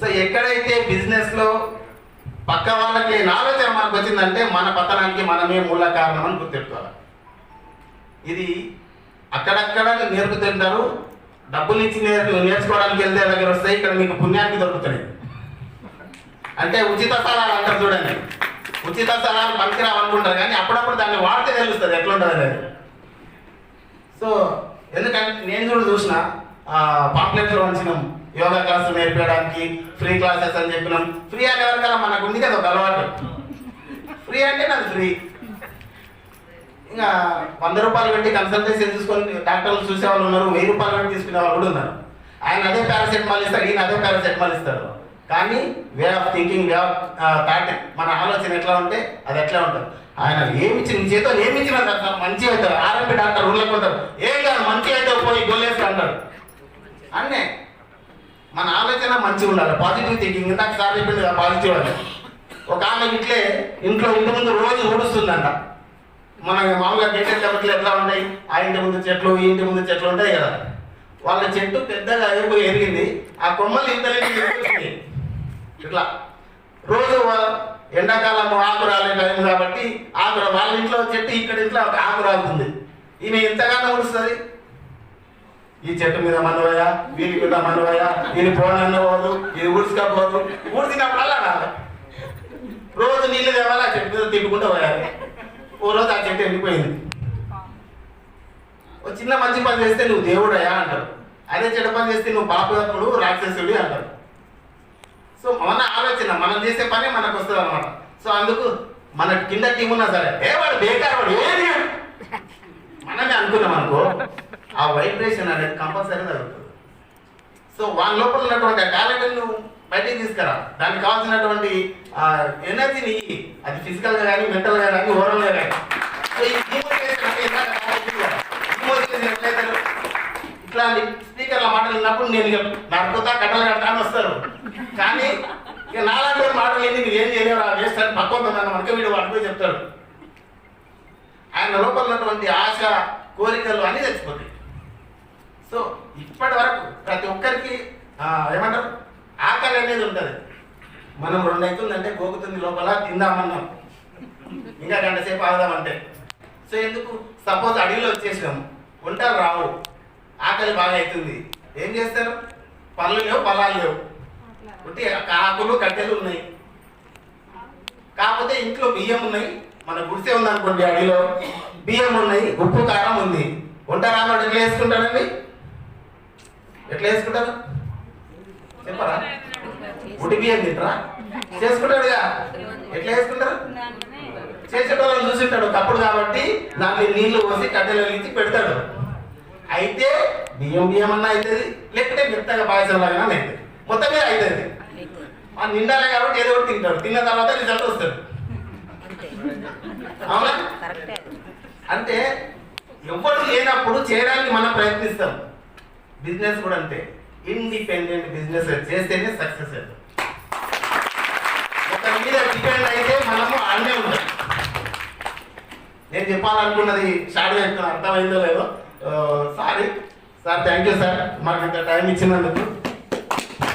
So ఎక్కడైతే బిజినెస్లో పక్క వాళ్ళకి లేని ఆలోచన మనకు వచ్చిందంటే మన పతనానికి మనమే మూల కారణం అని గుర్తెట్టుకోవాలి. ఇది అక్కడక్కడ నేర్పుతుంటారు డబ్బులు ఇచ్చి నేర్ నేర్చుకోవడానికి వెళ్తే దగ్గర వస్తాయి ఇక్కడ మీకు పుణ్యానికి దొరుకుతాయి అంటే ఉచిత స్థలాలు అంటారు చూడండి. ఉచిత స్థలాలు పనికిరావు అనుకుంటారు కానీ అప్పుడప్పుడు దాన్ని వాడితే తెలుస్తుంది ఎట్లుంటుంది అనేది సో ఎందుకంటే నేను కూడా చూసిన పాంప్లెట్లో వంచినాం యోగా క్లాసులు నేర్పించడానికి ఫ్రీ క్లాసెస్ అని చెప్పినాం. ఫ్రీ అనే మనకు ఉంది కదా ఒక అలవాటు. ఫ్రీ అంటే నాది ఫ్రీ ఇంకా వంద రూపాయలు పెట్టి కన్సల్టేషన్ తీసుకొని డాక్టర్లు చూసే వాళ్ళు ఉన్నారు. వెయ్యి రూపాయలు పెట్టి తీసుకునే వాళ్ళు కూడా ఉన్నారు. ఆయన అదే పారాసెటమాల్ ఇస్తారు ఈయన అదే పారాసెటమాల్ ఇస్తారు. కానీ way of thinking way of thought మన ఆలోచన ఎట్లా ఉంటే అది ఎట్లా ఉంటుంది. ఆయన ఏమిచ్చిన చేతో ఏమి ఇచ్చిన మంచిగా అవుతారు. ఆర్ఎంపీ డాక్టర్ ఊళ్ళకి పోతారు. ఏం కాదు మంచిగా అయితే పోయి గొల్లేసి అంటాడు అన్నే మన ఆలోచన మంచిగా ఉండాలి పాజిటివ్ థింకింగ్ ఇందాక సార్ చెప్పింది కదా పాజిటివ్ అని. ఒక ఆమె ఇట్లే ఇంట్లో ఇంటి ముందు రోజు ఊడుస్తుందంట. మన మామూలుగా గేటెడ్ చెట్లు ఎట్లా ఉంటాయి? ఆ ఇంటి ముందు చెట్లు ఈ ఇంటి ముందు చెట్లు ఉంటాయి కదా. వాళ్ళ చెట్టు పెద్దగా ఎరుపు ఎరిగింది. ఆ కొమ్మలు ఇంత ఇట్లా. రోజు ఎండాకాలం ఆకు రాలే టైం కాబట్టి ఆకు వాళ్ళ ఇంట్లో చెట్టు ఇక్కడ ఇంట్లో ఒక ఆకు రాలుతుంది ఈమె ఎంతగానో ఊడుస్తుంది? ఈ చెట్టు మీద మనవయ్య వీరి మీద మనవయ్య దీని పోనన్న ఇది ఊడ్చుకపోదు ఊడ్చినప్పుడల్లా రోజు నీళ్ళు తేవాలి? ఆ చెట్టు మీద తిట్టుకుంటూ పోయాలి. ఓ రోజు ఆ చెట్టు ఎండిపోయింది. ఓ చిన్న మంచి పని చేస్తే నువ్వు దేవుడయా అంటారు. అదే చెడ్డ పని చేస్తే నువ్వు పాపకుడు రాక్షసుడి అంటారు. సో మన ఆలోచన మనం చేసే పని మనకు వస్తుంది అనమాట సో అందుకు మన కింద టీం ఉన్నా సరే ఏ వాడు బేకార్ వాడు? ఏది అనేది జరుగుతుంది సో వాళ్ళ లోపల ఉన్నటువంటి ఆ నువ్వు బయటికి తీసుకురా. దానికి కావాల్సినటువంటి ఎనర్జీని అది ఫిజికల్గా కానీ మెంటల్గా కానీ ఓవరాల్గా కానీ సో ఈ ఇట్లాంటి స్పీకర్ల మాటలు విన్నప్పుడు నేను ఇక నడుపుతా కట్టలు కడతా అని వస్తారు. కానీ ఇక నాలాంటి మాటలు ఏంటి మీరు ఏం చేయలేరు ఆ వేస్ట్ అని పక్కన నన్ను మనకే వీడు అడిపోయి చెప్తాడు. ఆయన లోపల ఉన్నటువంటి ఆశ కోరికలు అన్నీ తెచ్చిపోతాయి. సో ఇప్పటి వరకు ప్రతి ఒక్కరికి ఏమంటారు? ఆకలి అనేది ఉంటుంది. మనం రెండు అవుతుందంటే గోకుతుంది లోపల తిందామన్నాం. ఇంకా గంట సేపు ఆగుదామంటే. సో ఎందుకు? సపోజ్ అడవిలో వచ్చేసాము వంటలు రావు. ఆకలి బాగా అవుతుంది ఏం చేస్తారు? పళ్ళు లేవు పొలాలు లేవు. ఉంటే ఆకులు కట్టెలు ఉన్నాయి. కాకపోతే ఇంట్లో బియ్యం ఉన్నాయి. మన గుడిసె ఉందనుకోండి అడవిలో. బియ్యం ఉన్నాయి. ఉప్పు కారం ఉంది. వంట రానోడు ఎట్లా ఎట్లా వేసుకుంటారు చెప్పరా? ఉడి బియ్యం తింటారా? చేసుకుంటాడుగా ఎట్లా వేసుకుంటారు చేసేటోళ్ళని చూసింటాడు తప్పుడు కాబట్టి దాన్ని నీళ్ళు పోసి కట్టెలు వెలిగించి పెడతాడు. అయితే బియ్యం బియ్యం అన్నా అవుతుంది లేకపోతే మెత్తగా పాయసం లాగా అవుతుంది మొత్తం మీద అవుతుంది ఆ నిండాలి కాబట్టి ఏదో ఒకటి తింటాడు. తిన్న తర్వాత రిజల్ట్ వస్తాడు అవునా? అంటే ఎవరు లేనప్పుడు చేయడానికి మనం ప్రయత్నిస్తాం. బిజినెస్ కూడా అంతే. ఇండిపెండెంట్ బిజినెస్ చేస్తేనే సక్సెస్ అవుతుంది ఒకరి మీద డిపెండ్ అయితే మనము అన్నీ ఉంటాం. నేను చెప్పాలనుకున్నది షార్ట్ చెప్తున్నా. అర్థమైందో లేదో? Sorry. Sir thank you sir మాకు ఇంత టైం ఇచ్చినందుకు.